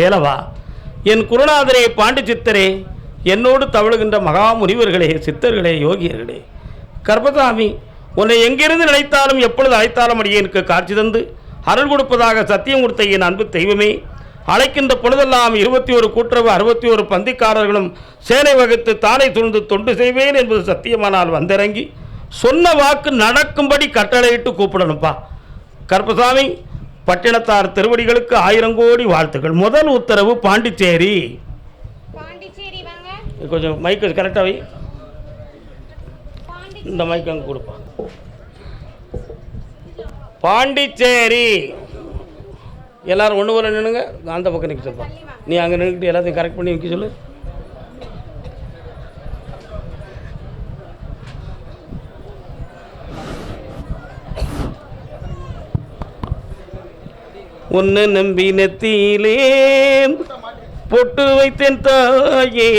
வேலவா என் குருநாதரே பாண்டி சித்தரே என்னோடு தவழுகின்ற மகா முனிவர்களே சித்தர்களே யோகியர்களே. கர்பசாமி உன்னை எங்கிருந்து நினைத்தாலும் எப்பொழுது அழைத்தாலும் அடியேனுக்கு காட்சி தந்து அருள் கொடுப்பதாக சத்தியம் கொடுத்த என் அன்பு தெய்வமே. அழைக்கின்ற பொழுதெல்லாம் இருபத்தி ஒரு கூட்டுறவு அறுபத்தி ஒரு பந்திக்காரர்களும் சேனை வகுத்து தானே துணிந்து தொண்டு செய்வேன் என்பது சத்தியமானால் வந்திறங்கி சொன்ன வாக்கு நடக்கும்படி கட்டளையிட்டு கூப்பிடணும்ப்பா கருப்பசாமி பட்டினத்தார் திருவடிகளுக்கு ஆயிரம் கோடி வாழ்த்துக்கள். முதல் உத்தரவு பாண்டிச்சேரி. கொஞ்சம் மைக்கு கரெக்டாக வை. இந்த மைக் அங்கே கொடுப்பா. பாண்டிச்சேரி. எல்லாரும் ஒன்று போல நின்னுங்க. அந்த பக்கம் நிற்க சொல்லுப்பா நீ அங்கே நின்றுக்கிட்டு எல்லாத்தையும் கரெக்ட் பண்ணி நிற்க சொல்லு. உன்னை நம்பி நெத்தியிலே பொட்டு வைத்தேன் தாயே.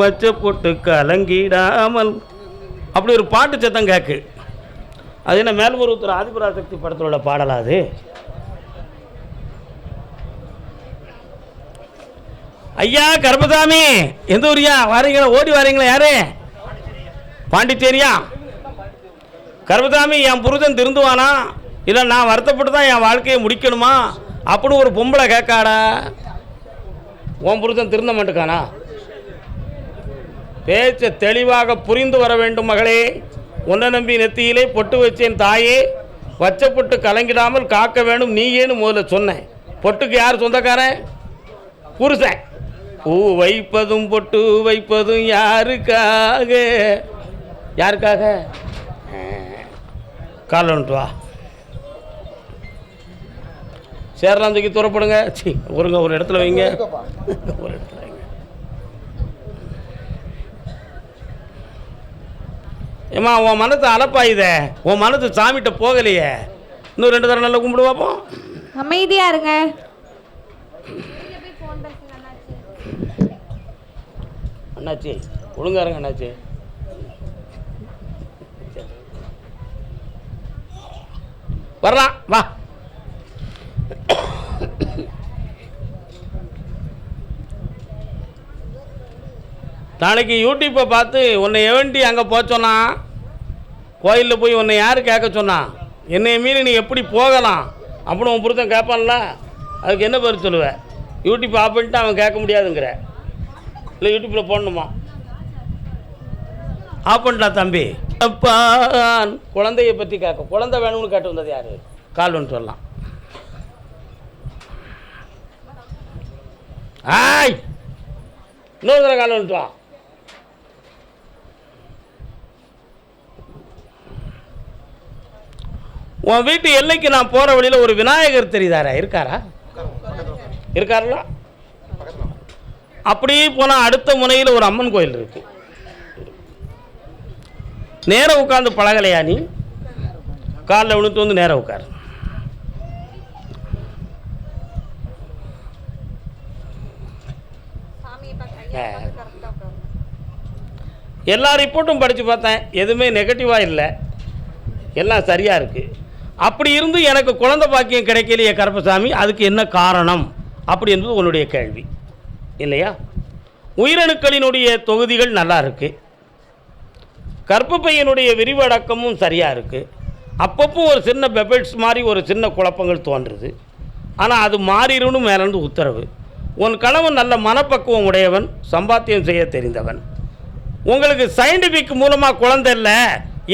வச்ச பொட்டு கலங்கிடாமல். அப்படி ஒரு பாட்டு சத்தம் கேக்கு. அது என்ன மேல்மருவத்தூர் ஆதிபராசக்தி படத்தில் உள்ள பாடலா அது? ஐயா கருப்பசாமி எந்த ஊரியா? வாரீங்களா? ஓடி வாரீங்களா யாரு? பாண்டிச்சேரியா? கருப்பசாமி என் புருஷன் திருந்துவானா? இல்லை நான் வருத்தப்பட்டு தான் என் வாழ்க்கையை முடிக்கணுமா? அப்படின்னு ஒரு பொம்பளை கேட்காடா? உன் புருஷன் திருந்த மாட்டுக்கானா? பேச்சை தெளிவாக புரிந்து வர வேண்டும் மகளே. உன்னை நம்பி நெத்தியிலே பொட்டு வச்சேன் தாயே. வச்ச பொட்டு கலங்கிடாமல் காக்க வேண்டும். நீயேன்னு முதல்ல சொன்னேன் பொட்டுக்கு யார் சொந்தக்காரன்? புருஷன். பூ வைப்பதும் பொட்டு வைப்பதும் யாருக்காக? யாருக்காக? காலன்ட்டு வா. சேரலாம் தூக்கி துறப்படுங்க. சி ஒருங்க ஒரு இடத்துல வைங்க. ஒரு இடத்துல வைங்க. ஏம்மா உன் மனசு அலப்பாயுதே? உன் மனசு சாமிகிட்ட போகலையே. இன்னும் ரெண்டு தடவை நல்லா கும்பிடு பார்ப்போம் அமைதியா இருங்க. அண்ணாச்சி ஒழுங்கா இருங்க அண்ணாச்சி. வரலாம் வா. நாளைக்கு யூடியூப்பை பார்த்து உன்னை எவன்டி அங்கே போச்சோன்னா கோயிலில் போய் உன்னை யார் கேட்க சொன்னான் என்னையை மீறி நீ எப்படி போகலாம்? அப்படின்னு உன் புருத்தம் கேட்பான்ல. அதுக்கு என்ன பேர் சொல்லுவேன் யூடியூப் ஆஃப் பண்ணிட்டு அவன் கேட்க முடியாதுங்கிற. இல்லை யூடியூப்பில் போடணுமா? ஆஃப் பண்ணிட்டா தம்பி? அப்பான் குழந்தைய பற்றி கேட்க. குழந்தை வேணும்னு கேட்டு வந்தது யார்? கால் ஒன்று சொல்லலாம். ஆய்! இன்னொரு தடவை கால் வந்துட்டு வா உன் வீட்டு எல்லைக்கு நான் போகிற வழியில் ஒரு விநாயகர் தெரியுதாரா? இருக்காரா? இருக்காருல்ல? அப்படியே போனால் அடுத்த முனையில் ஒரு அம்மன் கோயில் இருக்கு. நேரம் உட்காந்து பழகலையா நீ? காலில் விழுத்து வந்து நேராக உட்காரு. எல்லா ரிப்போர்ட்டும் படித்து பார்த்தேன். எதுவுமே நெகட்டிவாக இல்லை. எல்லாம் சரியாக இருக்குது அப்படி இருந்து எனக்கு குழந்தை பாக்கியம் கிடைக்கலையே கருப்பசாமி அதுக்கு என்ன காரணம்? அப்படி என்பது உன்னுடைய கேள்வி. இல்லையா? உயிரணுக்களினுடைய தொகுதிகள் நல்லா இருக்குது கற்பப்பையனுடைய விரிவடக்கமும் சரியாக இருக்குது அப்பப்போ ஒரு சின்ன பெபிள்ஸ் மாதிரி ஒரு சின்ன குழப்பங்கள் தோன்றுது. ஆனால் அது மாறிடும்னு மேலேருந்து உத்தரவு. உன் கணவன் நல்ல மனப்பக்குவம் உடையவன் சம்பாத்தியம் செய்ய தெரிந்தவன். உங்களுக்கு சயின்டிஃபிக் மூலமாக குழந்தை இல்லை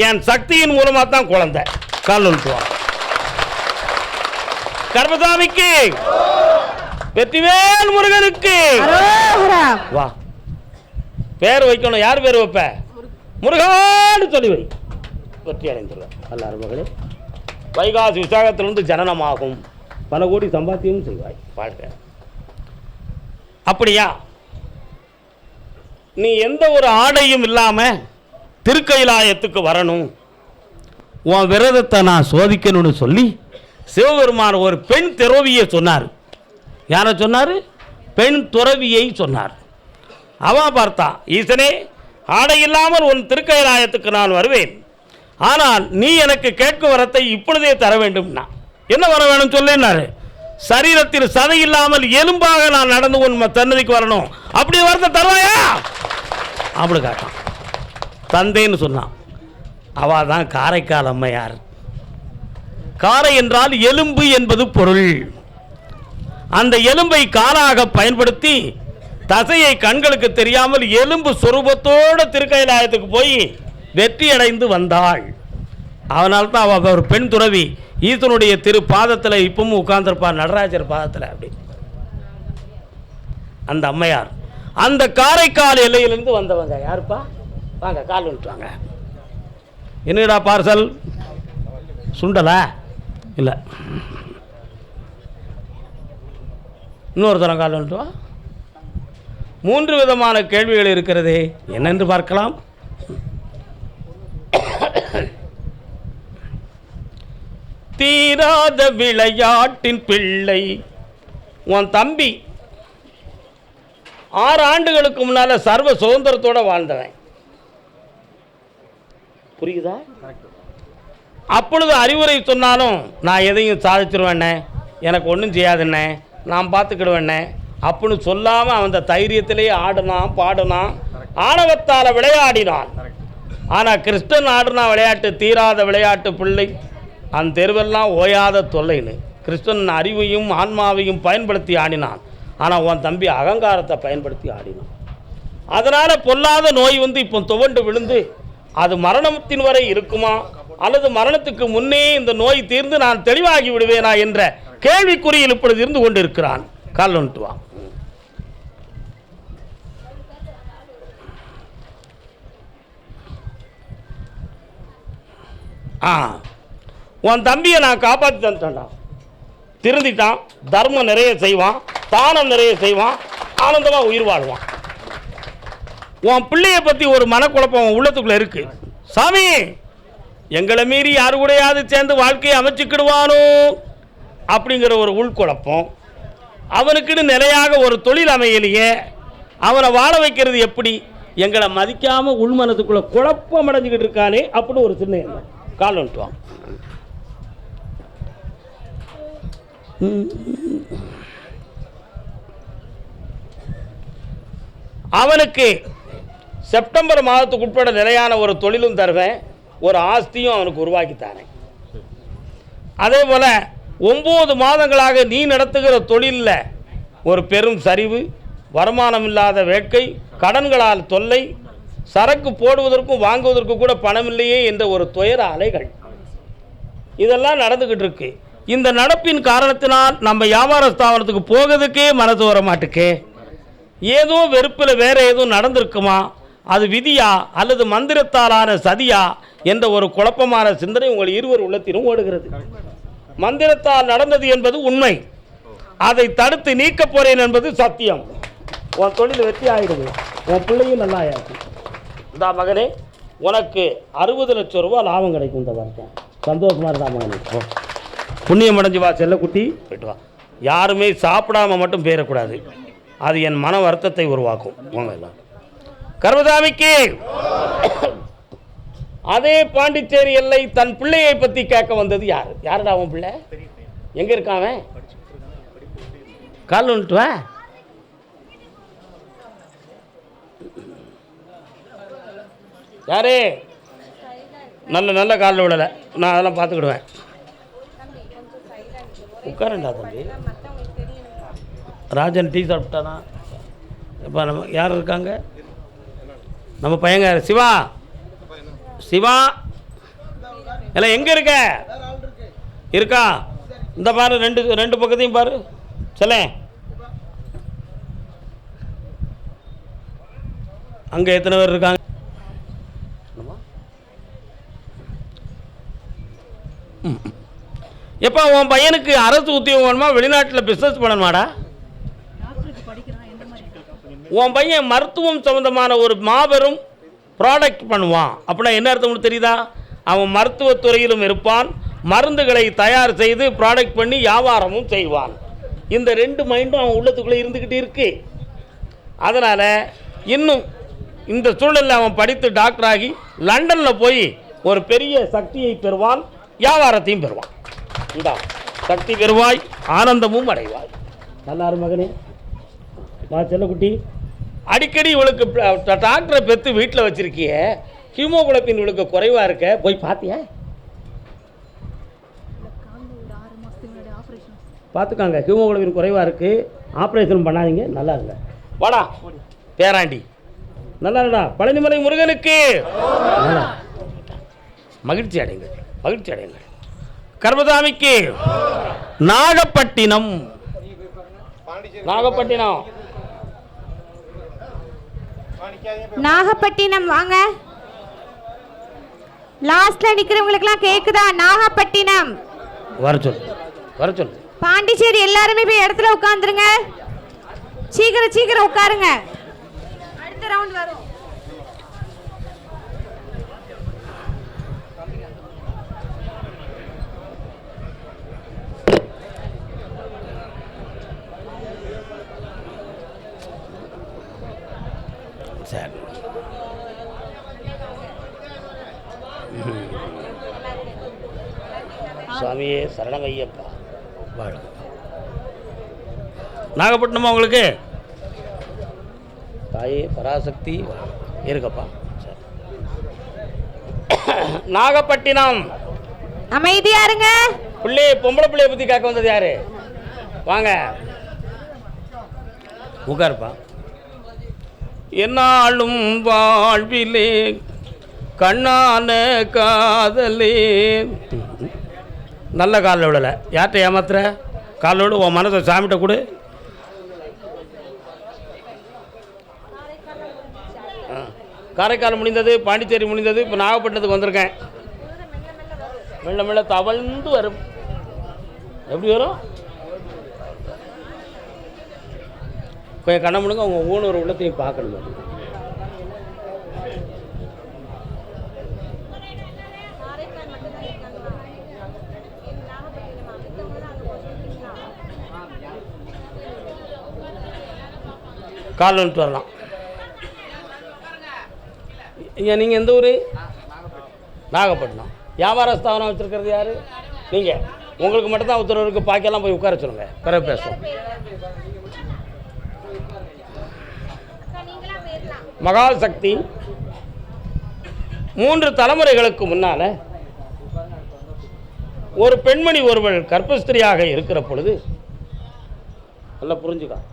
என் சக்தியின் மூலமாக தான் குழந்தை. கால் உழுத்துவான் கர்மசாமிக்கு வெற்றிவேல் முருகனுக்கு. வா. பேர் வைக்கணும். யார் பேர் வைப்ப? முருகான்னு சொல்லி வை. வெற்றி அடைந்துள்ள நல்ல மகளே வைகாசி விசாகத்திலிருந்து ஜனனமாகும். பல கோடி சம்பாத்தியமும் செய்வாய். வாழ்க. அப்படியா? நீ எந்த ஒரு ஆடையும் இல்லாமல் திருக்கைலாயத்துக்கு வரணும். உன் விரதத்தை நான் சோதிக்கணும்னு சொல்லி சிவபெருமான் ஒரு பெண் துறவியை சொன்னார். யாரை சொன்னார்? பெண் துறவியை சொன்னார். அவன் பார்த்தா ஈசனே ஆடை இல்லாமல் உன் திருக்கைலாயத்துக்கு நான் வருவேன். ஆனால் நீ எனக்கு கேட்கும் வரத்தை இப்பொழுதே தர வேண்டும்னா என்ன வர வேணும் சொல்லுன்னாரு. சரீரத்தில் சதை இல்லாமல் எலும்பாக நான் நடந்து உன் சன்னதிக்கு வரணும். அப்படி வரத்தை தருவாயா? அப்படி காட்டான். தந்தைன்னு சொன்னான். அவள் தான் காரைக்கால் அம்மையார். காரை என்றால் எலும்பு என்பது பொருள். அந்த எலும்பை காலாக பயன்படுத்தி தசையை கண்களுக்கு தெரியாமல் எலும்பு சொரூபத்தோடு திருக்கைலாயத்துக்கு போய் வெற்றி அடைந்து வந்தாள். அதனால தான் அவள் ஒரு பெண் துறவி. ஈசனுடைய திரு பாதத்தில் இப்பவும் உட்கார்ந்துருப்பார் நடராஜர் பாதத்தில் அப்படி. அந்த அம்மையார். அந்த காரைக்கால் எல்லையிலிருந்து வந்தவங்க யாருப்பா? வாங்க கால் வந்துட்டு வாங்க. என்னடா பார்சல்? சுண்டலா? இல்லை. இன்னொரு தரம் கால் மூன்று விதமான கேள்விகள் இருக்கிறதே. என்னென்று பார்க்கலாம்? தீராத விளையாட்டின் பிள்ளை. உன் தம்பி ஆறு ஆண்டுகளுக்கு முன்னால் சர்வ சுதந்திரத்தோடு வாழ்ந்தவன். புரியுதா? அப்பொழுது அறிவுரை சொன்னாலும் நான் எதையும் சாதிச்சிருவேண்ணே எனக்கு ஒன்றும் செய்யாதுண்ணே நான் பார்த்துக்கிடுவேண்ணே அப்படின்னு சொல்லாமல் அவன் அந்த தைரியத்திலேயே ஆடினான் பாடினான் ஆணவத்தால் விளையாடினான். ஆனால் கிருஷ்ணன் ஆடினா விளையாட்டு தீராத விளையாட்டு பிள்ளை. அந்த தெருவெல்லாம் ஓயாத தொல்லைன்னு. கிருஷ்ணன் அறிவையும் ஆன்மாவையும் பயன்படுத்தி ஆடினான். ஆனால் உன் தம்பி அகங்காரத்தை பயன்படுத்தி ஆடினான். அதனால் பொல்லாத நோய் வந்து இப்போ துவண்டு விழுந்து அது மரணத்தின் வரை இருக்குமா? அல்லது மரணத்துக்கு முன்னே இந்த நோய் தீர்ந்து நான் தெளிவாகி விடுவேனா என்ற கேள்விக்குறியில் இப்பொழுது இருந்து கொண்டிருக்கிறான். கால் வந்துட்டு வா. ஆ. உன் தம்பியை நான் காப்பாற்றி தந்துட்டேன்டா திருந்திட்டான். தர்மம் நிறைய செய்வான். தானம் நிறைய செய்வான். ஆனந்தமாக உயிர் வாழ்வான். உன் பிள்ளைய பற்றி ஒரு மனக்குழப்பம் உன் உள்ளத்துக்குள்ளே இருக்கு. சாமி எங்களை மீறி யாரு கூடையாவது சேர்ந்து வாழ்க்கையை அமைச்சுக்கிடுவானோ அப்படிங்கிற ஒரு உள்குழப்பம். அவனுக்குன்னு நிலையாக ஒரு தொழில் அமையலையே. அவனை வாழ வைக்கிறது எப்படி? எங்களை மதிக்காமல் உள்மனத்துக்குள்ளே குழப்பம் அடைஞ்சிக்கிட்டு இருக்கானே அப்படின்னு ஒரு சின்ன எண்ணம். கால் வந்துட்டுவான் அவனுக்கு செப்டம்பர் மாதத்துக்கு உட்பட நிலையான ஒரு தொழிலும் தருவேன். ஒரு ஆஸ்தியும் அவனுக்கு உருவாக்கி தரேன். அதே போல் ஒம்பது மாதங்களாக நீ நடத்துகிற தொழிலில் ஒரு பெரும் சரிவு வருமானம் இல்லாத வேட்கை கடன்களால் தொல்லை சரக்கு போடுவதற்கும் வாங்குவதற்கும் கூட பணம் இல்லையே என்ற ஒரு துயர அலைகள். இதெல்லாம் நடந்துக்கிட்டு இருக்கு. இந்த நடப்பின் காரணத்தினால் நம்ம வியாபார ஸ்தாபனத்துக்கு போகிறதுக்கே மனது வர மாட்டுக்கே ஏதோ வெறுப்பில் வேறு எதுவும் நடந்திருக்குமா? அது விதியா அல்லது மந்திரத்தாலான சதியா என்ற ஒரு குழப்பமான சிந்தனை உங்கள் இருவர் உள்ளத்திலும் ஓடுகிறது. மந்திரத்தால் நடந்தது என்பது உண்மை. அதை தடுத்து நீக்கப் போறேன் என்பது சத்தியம். உன் தொழில் வெற்றி ஆகிடுது உன் பிள்ளையும் நல்லா ஆயிடுச்சு இந்த மகனே உனக்கு அறுபது லட்சம் ரூபாய் லாபம் கிடைக்கும் இந்த வருஷம் சந்தோஷமா இருந்தா மகனே. புண்ணியம் அடைஞ்சு வா செல்லக்குட்டி போயிட்டு வா. யாருமே சாப்பிடாம மட்டும் போயிடக்கூடாது அது என் மன வருத்தத்தை உருவாக்கும். வாங்க எல்லாம். கருமசாமிக்கு. அதே பாண்டிச்சேரி எல்லை தன் பிள்ளையை பற்றி கேட்க வந்தது யார்? யாருடா அவன் பிள்ளை? எங்கே இருக்கான் அவன்? கால் வந்துட்டு வா. யாரே? நல்ல நல்ல காலில் விடலை நான் அதெல்லாம் பார்த்துக்கிடுவேன். உட்காரண்டா தம்பி. ராஜன் டீ சாப்பிட்டானா? இப்போ நம்ம யார் இருக்காங்க? நம்ம பையங்க சிவா. சிவா. எல்லாம் எங்கே இருக்க? இருக்கா? இந்த பாரு ரெண்டு ரெண்டு பக்கத்தையும் பாரு. சொல்லேன் அங்கே எத்தனை பேர் இருக்காங்க? எப்போ உன் பையனுக்கு அரசு உத்தியோகம் வேணுமா வெளிநாட்டில் பிஸ்னஸ் பண்ணணுமாடா? உன் பையன் மருத்துவம் சம்மந்தமான ஒரு மாபெரும் ப்ராடக்ட் பண்ணுவான். அப்படின்னா என்ன அர்த்தம் உங்களுக்கு தெரியுதா? அவன் மருத்துவத்துறையிலும் இருப்பான். மருந்துகளை தயார் செய்து ப்ராடக்ட் பண்ணி வியாபாரமும் செய்வான். இந்த ரெண்டு மைண்டும் அவன் உள்ளத்துக்குள்ளே இருந்துக்கிட்டு இருக்கு. அதனால் இன்னும் இந்த சூழலில் அவன் படித்து டாக்டர் ஆகி லண்டனில் போய் ஒரு பெரிய சக்தியை பெறுவான் வியாபாரத்தையும் பெறுவான். இந்தா சக்தி பெறுவாய் ஆனந்தமும் அடைவாய். நல்லாரு மகனே வா செல்லக்குட்டி. அடிக்கடி இவளுக்கு டாக்டரை பெற்று வீட்டில் வச்சுருக்கிய. ஹீமோகுளோபின் இவளுக்கு குறைவாக இருக்க? போய் பார்த்தியா பார்த்துக்காங்க ஹீமோகுளோபின் குறைவாக இருக்குது ஆப்ரேஷன் பண்ணாதீங்க நல்லா இருங்க வாடா பேராண்டி. நல்லா இருடா பழனிமலை முருகனுக்கு. மகிழ்ச்சி அடைங்கள் மகிழ்ச்சி அடைங்கள் கர்மதாமிக்கு நாகப்பட்டினம். நாகப்பட்டினம். நாகப்பட்டினம் வாங்க. லாஸ்ட்ல நிக்கிறவங்களுக்குலாம் கேக்குதா? நாகப்பட்டினம். வர சொல் வர சொல் பாண்டிச்சேரி எல்லாருமே போய் இடத்துல உட்காந்துருங்க சீக்கிரம் சீக்கிரம் உட்காருங்க. அடுத்த ரவுண்ட் வரும் சரி சுவாமியே சரணமையப்பா. வாழ்க. நாகப்பட்டினமா உங்களுக்கு? தாயே பராசக்தி. இருக்கப்பா நாகப்பட்டினம். அமைதியா இருங்க பிள்ளை பொம்பளை பிள்ளைய பற்றி கேட்க வந்தது யாரு? வாங்க. உட்காருப்பா. என்னாலும் வாழ்விலே கண்ணான காதலே. நல்ல காலில் விடலை யார்கிட்ட ஏமாத்துற? காலில் விடு உன் மனதை சாமிகிட்ட கொடு. காரைக்கால் முடிந்தது பாண்டிச்சேரி முடிந்தது இப்போ நாகப்பட்டினத்துக்கு வந்திருக்கேன். மெல்ல மெல்ல தவழ்ந்து வரும். எப்படி வரும்? கொஞ்சம் கண்ண முடுங்க அவங்க ஊனூர் உள்ளத்தையும் பார்க்கணும். கால் வந்துட்டு வரலாம். இங்கே நீங்கள் எந்த ஊர்? நாகப்பட்டினம். வியாபார ஸ்தாபனம் வச்சுருக்கிறது யார்? நீங்கள் உங்களுக்கு மட்டும்தான் உத்தரவு இருக்குது பாக்கெல்லாம் போய் உட்கார சொல்லுங்கள் பிறகு பேசுவோம். மகாசக்தி மூன்று தலைமுறைகளுக்கு முன்னால் ஒரு பெண்மணி ஒருவள் கர்ப்பஸ்திரியாக இருக்கிற பொழுது நல்லா புரிஞ்சுக்கலாம்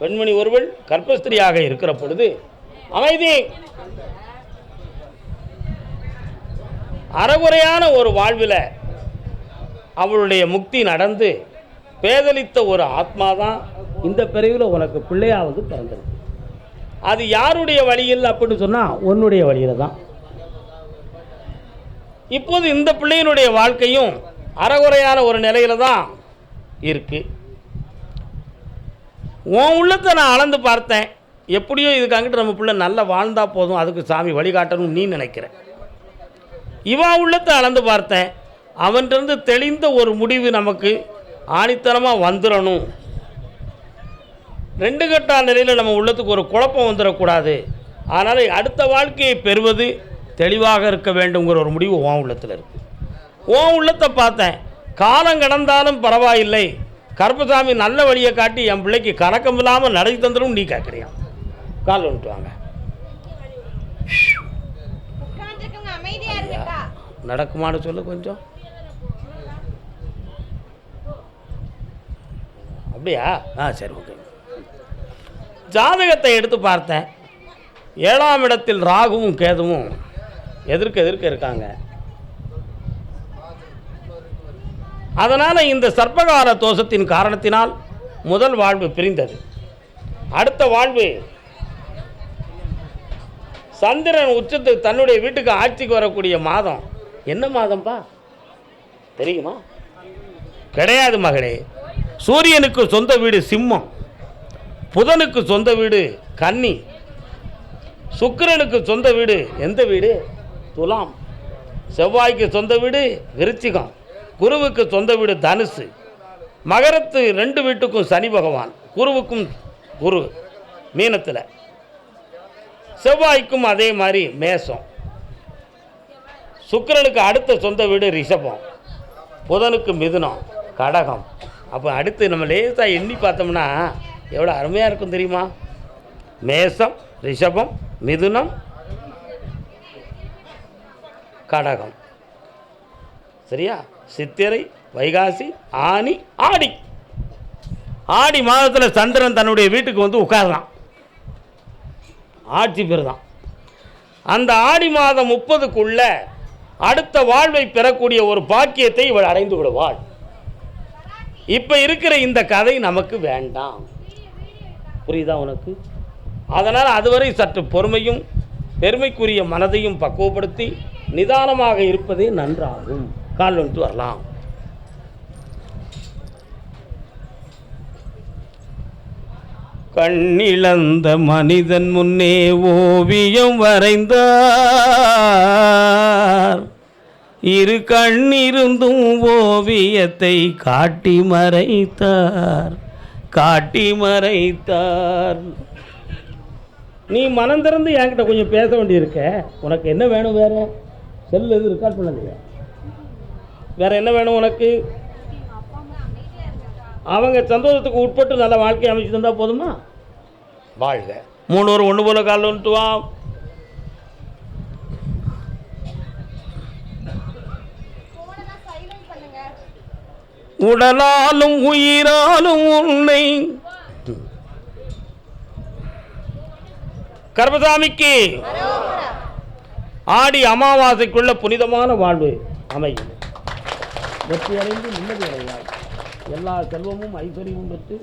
பெண்மணி ஒருவள் கர்ப்பஸ்திரியாக இருக்கிற பொழுது அமைதி. அறகுறையான ஒரு வாழ்வில் அவளுடைய முக்தி நடந்து பேதலித்த ஒரு ஆத்மா தான் இந்த பிறவியில் உனக்கு பிள்ளையாவது பிறந்திருக்கு. அது யாருடைய வழியில் அப்படின்னு சொன்னால் உன்னுடைய வழியில் தான். இப்போது இந்த பிள்ளையினுடைய வாழ்க்கையும் அறகுறையான ஒரு நிலையில் தான் இருக்குது உன் உள்ளத்தை நான் அளந்து பார்த்தேன். எப்படியோ இதுக்கு அங்கிட்டு நம்ம பிள்ளை நல்லா வாழ்ந்தா போதும். அதுக்கு சாமி வழிகாட்டணும் நீ நினைக்கிறேன் இவன் உள்ளத்தை அளந்து பார்த்தேன். அவன்கிட்டருந்து தெளிந்த ஒரு முடிவு நமக்கு ஆணித்தனமாக வந்துடணும் ரெண்டு கட்டா நிலையில் நம்ம உள்ளத்துக்கு ஒரு குழப்பம் வந்துடக்கூடாது அதனால் அடுத்த வாழ்க்கையை பெறுவது தெளிவாக இருக்க வேண்டுங்கிற ஒரு முடிவு உன் உள்ளத்தில் இருக்குது உன் உள்ளத்தை பார்த்தேன். காலம் கடந்தாலும் பரவாயில்லை. கருப்பசாமி நல்ல வழியை காட்டி என் பிள்ளைக்கு கலக்கம் இல்லாமல் நடை தந்துடும் நீ கேட்குறியா கால் வந்துட்டு வாங்க. நடக்குமான்னு சொல்லு கொஞ்சம். அப்படியா? ஆ சரி ஓகே. ஜாதகத்தை எடுத்து பார்த்தேன். ஏழாம் இடத்தில் ராகுவும் கேதுவும் எதிர்க்க எதிர்க்க இருக்காங்க. அதனால் இந்த சர்ப்பகால தோஷத்தின் காரணத்தினால் முதல் வாழ்வு பிரிந்தது. அடுத்த வாழ்வு சந்திரன் உச்சத்து தன்னுடைய வீட்டுக்கு ஆட்சிக்கு வரக்கூடிய மாதம். என்ன மாதம்ப்பா தெரியுமா? கிடையாது மகளே. சூரியனுக்கு சொந்த வீடு சிம்மம். புதனுக்கு சொந்த வீடு கன்னி. சுக்கிரனுக்கு சொந்த வீடு எந்த வீடு? துலாம். செவ்வாய்க்கு சொந்த வீடு விருச்சிகம். குருவுக்கு சொந்த வீடு தனுசு. மகரத்து ரெண்டு வீட்டுக்கும் சனி பகவான். குருவுக்கும் குரு மீனத்தில். செவ்வாய்க்கும் அதே மாதிரி மேசம். சுக்கரனுக்கு அடுத்த சொந்த வீடு ரிஷபம். புதனுக்கு மிதுனம் கடகம். அப்போ அடுத்து நம்ம லேசாக எண்ணி பார்த்தோம்னா எவ்வளோ அருமையாக இருக்கும் தெரியுமா? மேசம் ரிஷபம் மிதுனம் கடகம். சரியா? சித்திரை வைகாசி ஆனி ஆடி. ஆடி மாதத்தில் சந்திரன் தன்னுடைய வீட்டுக்கு வந்து உட்கார்றான். ஆட்சி பெறுதான் அந்த ஆடி மாதம் முப்பதுக்குள்ள அடுத்த வாழ்வை பெறக்கூடிய ஒரு பாக்கியத்தை இவள் அடைந்து விடுவாள். இப்போ இருக்கிற இந்த கதை நமக்கு வேண்டாம். புரியுதா உனக்கு? அதனால் அதுவரை சற்று பொறுமையும் பெருமைக்குரிய மனதையும் பக்குவப்படுத்தி நிதானமாக இருப்பதே நன்றாகும். கால் வந்துட்டு வரலாம். கண்ணிழந்த மனிதன் முன்னே ஓவியம் வரைந்தார். இரு கண்ணிருந்தும் ஓவியத்தை காட்டி மறைத்தார். காட்டி மறைத்தார். நீ மனம் திறந்து என்கிட்ட கொஞ்சம் பேச வேண்டியிருக்க. உனக்கு என்ன வேணும் வேறு? செல்லு எதுவும் ரெக்கார்ட் பண்ணலையா வேற என்ன வேணும் உனக்கு? அவங்க சந்தோஷத்துக்கு உட்பட்டு நல்ல வாழ்க்கை அமைச்சு தந்தா போதுமா? வாழ்க. மூணு ஒரு ஒன்று போல கால் வந்துட்டு வா. உடலாலும் உயிராலும் உன்னை கர்மசாமிக்கு. ஆடி அமாவாசைக்குள்ள புனிதமான வாழ்வு அமையும். வெற்றி அடைந்து நிம்மதி அடைவாய் எல்லா செல்வமும் ஐஸ்வர்யமும் பெற்று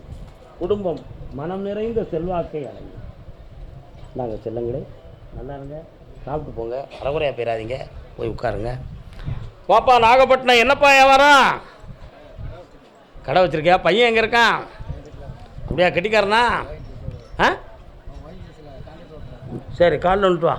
குடும்பம் மனம் நிறைந்த செல்வாக்கை அடையும். நாங்கள் செல்லுங்களே நல்லா இருங்க. சாப்பிட்டு போங்க. அறகுறையாக போயிடாதீங்க. போய் உட்காருங்க. பாப்பா நாகப்பட்டினம் என்னப்பா வியாபாரம்? கடை வச்சுருக்கியா? பையன் எங்கே இருக்கான்? அப்படியா கட்டிக்காரனா? ஆ? சரி காலில் வந்துட்டு வா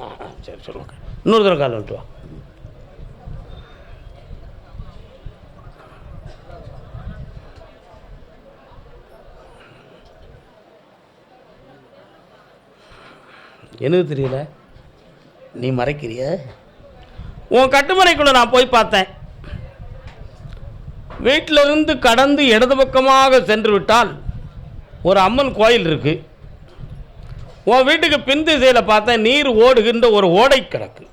ஆ ஆ, சரி சொல்லுங்க. இன்னொரு தடவை காலை வந்துட்டு வா. எனக்கு தெரியல? நீ மறைக்கிறிய? உன் கட்டுமனைக்குள்ள நான் போய் பார்த்தேன். வீட்டிலிருந்து கடந்து இடது பக்கமாக சென்று விட்டால் ஒரு அம்மன் கோயில் இருக்குது உன் வீட்டுக்கு பின் திசையில் பார்த்தேன் நீர் ஓடுகின்ற ஒரு ஓடை கிடக்கு.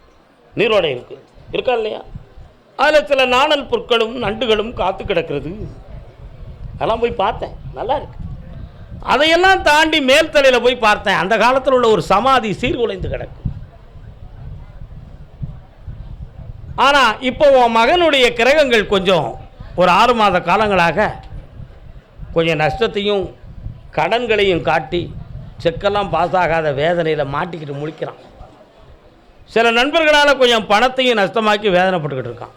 நீரோடை இருக்குது இருக்கா. இல்லையா? அதில் சில நாணல் புற்களும் நண்டுகளும் காத்து கிடக்கிறது. அதெல்லாம் போய் பார்த்தேன். நல்லா இருக்கு. அதையெல்லாம் தாண்டி மேல் தலையில் போய் பார்த்தேன். அந்த காலத்தில் உள்ள ஒரு சமாதி சீர்குலைந்து கிடக்கு. ஆனால் இப்போ உன் மகனுடைய கிரகங்கள் கொஞ்சம் ஒரு ஆறு மாத காலங்களாக கொஞ்சம் நஷ்டத்தையும் கடன்களையும் காட்டி செக்கெல்லாம் பாஸ் ஆகாத வேதனையில் மாட்டிக்கிட்டு முழிக்கிறான். சில நண்பர்களால் கொஞ்சம் பணத்தையும் நஷ்டமாக்கி வேதனைப்பட்டுக்கிட்டு இருக்கான்.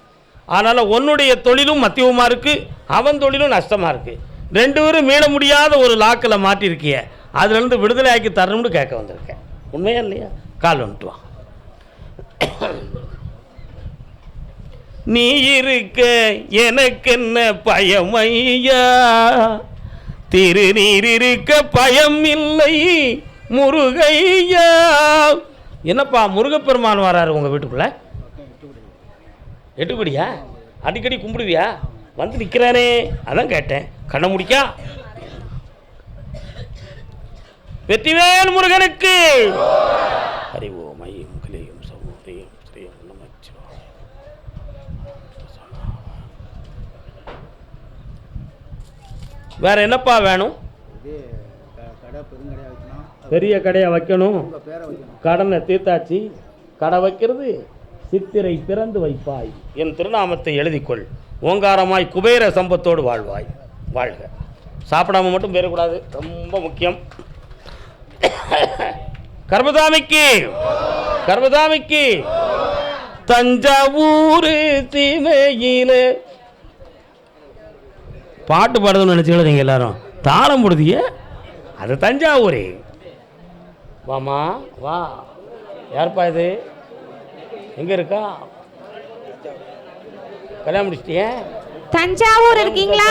அதனால் உன்னுடைய தொழிலும் மத்தியமாக இருக்குது அவன் தொழிலும் நஷ்டமாக இருக்குது ரெண்டு பேரும் மீள முடியாத ஒரு லாக்கில் மாட்டியிருக்கிய அதுலேருந்து விடுதலை ஆக்கி தரணும்னு கேட்க வந்திருக்கேன். உண்மையா இல்லையா? கால் வந்துட்டுவான் நீ இருக்க எனக்கு என்ன பயமையா திருநீர் இருக்க பயம் இல்லை முருகையா. என்னப்பா முருகப்பெருமான் வராரு உங்கள் வீட்டுக்குள்ள? எட்டுக்குடியா? அடிக்கடி கும்பிடுவியா? வந்து நிற்கிறானே அதான் கேட்டேன். கண்ண முடிக்கா. வெற்றிவேல் முருகனுக்கு. அறிவு. வேற என்னப்பா வேணும்? இது க- கடை பெருங்கடையாக வைக்கணும். பெரிய கடையை வைக்கணும். கடனை தீர்த்தாச்சு. கடை வைக்கிறது சித்திரை பிறந்து வைப்பாய். என் திருநாமத்தை எழுதிக்கொள். ஓங்காரமாய் குபேர சம்பத்தோடு வாழ்வாய். வாழ்க. சாப்பிடாம மட்டும் போயிடக்கூடாது. ரொம்ப முக்கியம். கர்மசாமிக்கு. கர்மசாமிக்கு. தஞ்சாவூர் சீமையில பாட்டு பாடுதுன்னு நினச்சிக்கல நீங்கள் எல்லாரும். தாளம் போடுதிய. அது தஞ்சாவூர். வாமா வா. யாருப்பா இது? எங்கே இருக்கா? கல்யாணம் முடிச்சிட்டியே? தஞ்சாவூர் இருக்கீங்களா?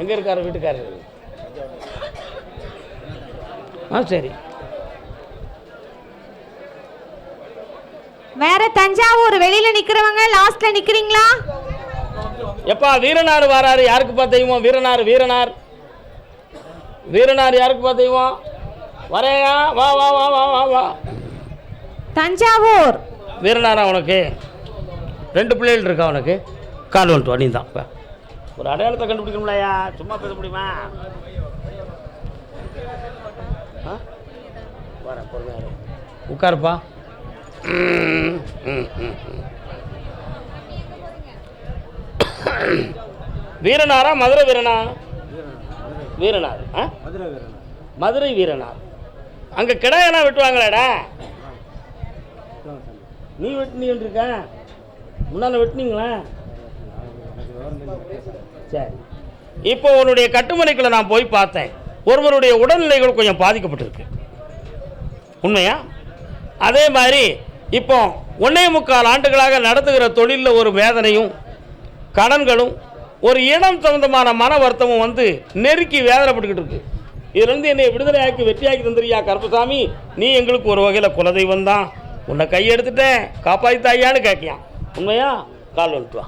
எங்கே இருக்காரு வீட்டுக்காரரு ஆ சரி. வேற தஞ்சாவூர் வெளியில நிக்கிறவங்க லாஸ்ட்ல நிக்கிறீங்களா? எப்பா வீரனார் வராரு. யாருக்குப்பா தெய்வம்? வீரனார் வீரனார். வீரனார் யாருக்குப்பா தெய்வம்? வரையா வா வா வா வா வா வா. தஞ்சாவூர். வீரனாரா உனக்கு? ரெண்டு பிள்ளைகள் இருக்கா உனக்கு? கால் வந்துட்டு நீ தான் ஒரு அடையாளத்தை கண்டுபிடிக்கணும்லையா சும்மா பேச முடியுமா. உட்காருப்பா. ம், ம், ம், ம். வீரனாரா மதுரை வீரனா? வீரனார் ஆ? மதுரை வீரன் மதுரை வீரனார். அங்கே கிடாயெல்லாம் வெட்டுவாங்களாடா. நீ வெட்டினீன்னு இருக்க முன்னால் வெட்டினீங்களா? சரி. இப்போ உன்னுடைய கட்டுமனைக்குள்ள நான் போய் பார்த்தேன். ஒருவருடைய உடல்நிலைகள் கொஞ்சம் பாதிக்கப்பட்டிருக்கு. உண்மையா? அதே மாதிரி இப்போ ஒன்னே முக்கால் ஆண்டுகளாக நடத்துகிற தொழிலில் ஒரு வேதனையும் கடன்களும் ஒரு இடம் சம்பந்தமான மன வருத்தமும் வந்து நெருக்கி வேதனைப்பட்டுக்கிட்டு இருக்கு. இதுலேருந்து என்னை விடுதலையாக்கி வெற்றியாக்கி தந்துறியா கருப்பசாமி? நீ எங்களுக்கு ஒரு வகையில் குலதெய்வம் தான். உன்னை கையெடுத்துட்டேன் காப்பாற்றி தாயான்னு கேட்கியான் உண்மையா? கால் வந்துட்டு வா.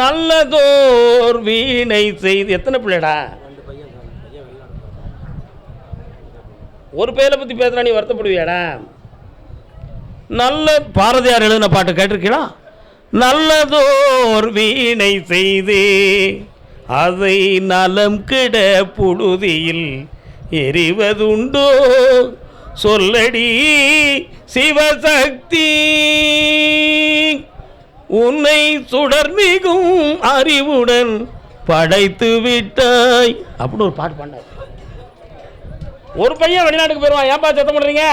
நல்லதோர் வீணை செய்து எத்தனை பிள்ளைடா? ஒரு பேரை பற்றி பேசுனா நீ வருத்தப்படுவியாடா? நல்ல பாரதியார் எழுதின பாட்டு கேட்டிருக்கீங்களா நல்லதோர் வீணை செய்து அதை நலம் கிட புழுதியில் எரிவதுண்டோ சொல்லடி சிவசக்தி உன்னை சுடர் மிகவும் அறிவுடன் படைத்து விட்டாய். அப்படின்னு ஒரு பாட்டு பண்ணார் ஒரு பையன் வெளிநாட்டுக்கு போயிடுவான் ஏன்பா சத்தம் பண்ணுறீங்க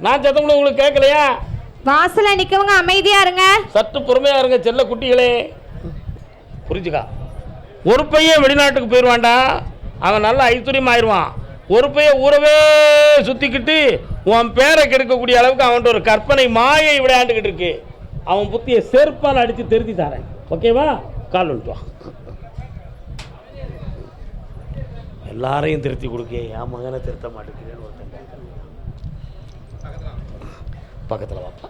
நான் சத்தம் பண்ண உங்களுக்கு கேட்கலையா? வாசல்ல நிக்கவங்க அமைதியா இருங்க. சற்று பொறுமையாக இருங்க செல்ல குட்டிகளே. புரிஞ்சுக்கா? ஒரு பையன் வெளிநாட்டுக்கு போயிடுவான்டா அவன் நல்லா ஐத்துரியம் ஆயிடுவான் ஒரு பையன் ஊரவே சுற்றிக்கிட்டு உன் பேரை கெடுக்கக்கூடிய அளவுக்கு அவன்கிட்ட ஒரு கற்பனை மாயை விளையாண்டுக்கிட்டு இருக்கு. அவன் புத்தியை செருப்பால் அடித்து திருத்தி தரேன். ஓகேவா? கால் வந்துட்டு எல்லாரையும் திருத்தி கொடுக்க. என் மகனை திருத்த மாட்டேங்கிறேன்னு ஒருத்தன் பக்கத்தில் வாப்பா.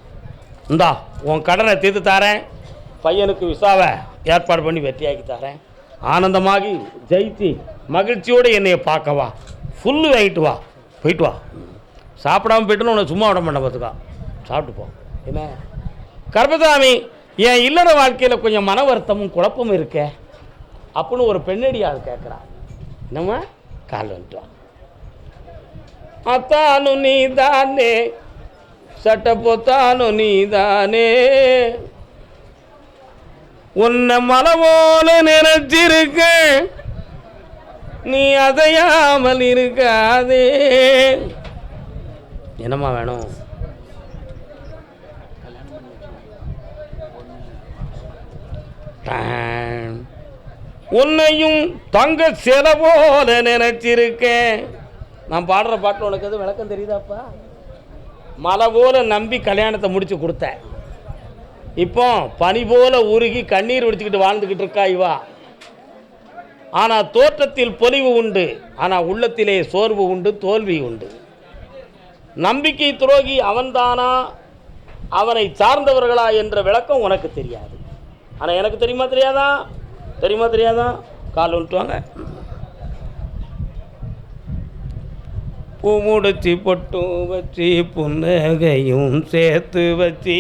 இந்தா உன் கடனை தீர்த்து தாரேன். பையனுக்கு விசாவை ஏற்பாடு பண்ணி வெற்றியாக்கி தரேன். ஆனந்தமாகி ஜெயித்து மகிழ்ச்சியோடு என்னையை பார்க்க வா. ஃபுல்லு வாங்கிட்டு வா. போயிட்டு வா. சாப்பிடாமல் போயிட்டுன்னு உன்னை சும்மா விட மாட்டேன் பார்த்துக்கா. சாப்பிட்டு போ. என்ன? கர்பதாமி என் இல்லற வாழ்க்கையில் கொஞ்சம் மன வருத்தமும் குழப்பமும் இருக்கே. அப்புடின்னு ஒரு பெண்ணடி கேட்குறா என்னம்மா? கால் வந்துட்டு. வா அத்தானு நீ தானே சட்ட பொத்தாலும் நீதானே. உன்னை மலவோல நினைச்சிருக்க நீ அதையாமல் இருக்காதே. என்னம்மா வேணும்? உன்னையும் தங்க சில போல நினைச்சிருக்கேன். நான் பாடுற பாட்டு உனக்கு எதுவும் விளக்கம் தெரியுதாப்பா? மலை போல நம்பி கல்யாணத்தை முடித்து கொடுத்தேன் இப்போ பனி போல உருகி கண்ணீர் வடிச்சுக்கிட்டு வாழ்ந்துக்கிட்டு இருக்கா இவா. ஆனால் தோற்றத்தில் பொலிவு உண்டு ஆனால் உள்ளத்திலே சோர்வு உண்டு தோல்வி உண்டு. நம்பிக்கை துரோகி அவன்தானா? அவனை சார்ந்தவர்களா என்ற விளக்கம் உனக்கு தெரியாது. ஆனால் எனக்கு தெரியுமா தெரியாதா? தெரியுமா தெரியாதா? கால் விட்டுவாங்க வாங்க பூ பொட்டும் வச்சு புன்னகையும் சேர்த்து வச்சு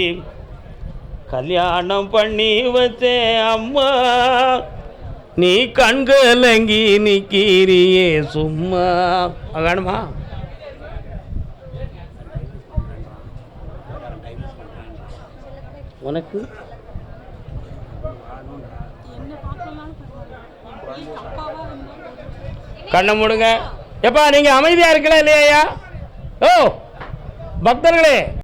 கல்யாணம் பண்ணி வச்சே அம்மா. நீ கண்கலங்கி நிற்கிறியே சும்மா. வேணுமா உனக்கு? கண்ணை முடுங்க. எப்பா நீங்கள் அமைதியாக இருக்கல இல்லையா ஓ பக்தர்களே.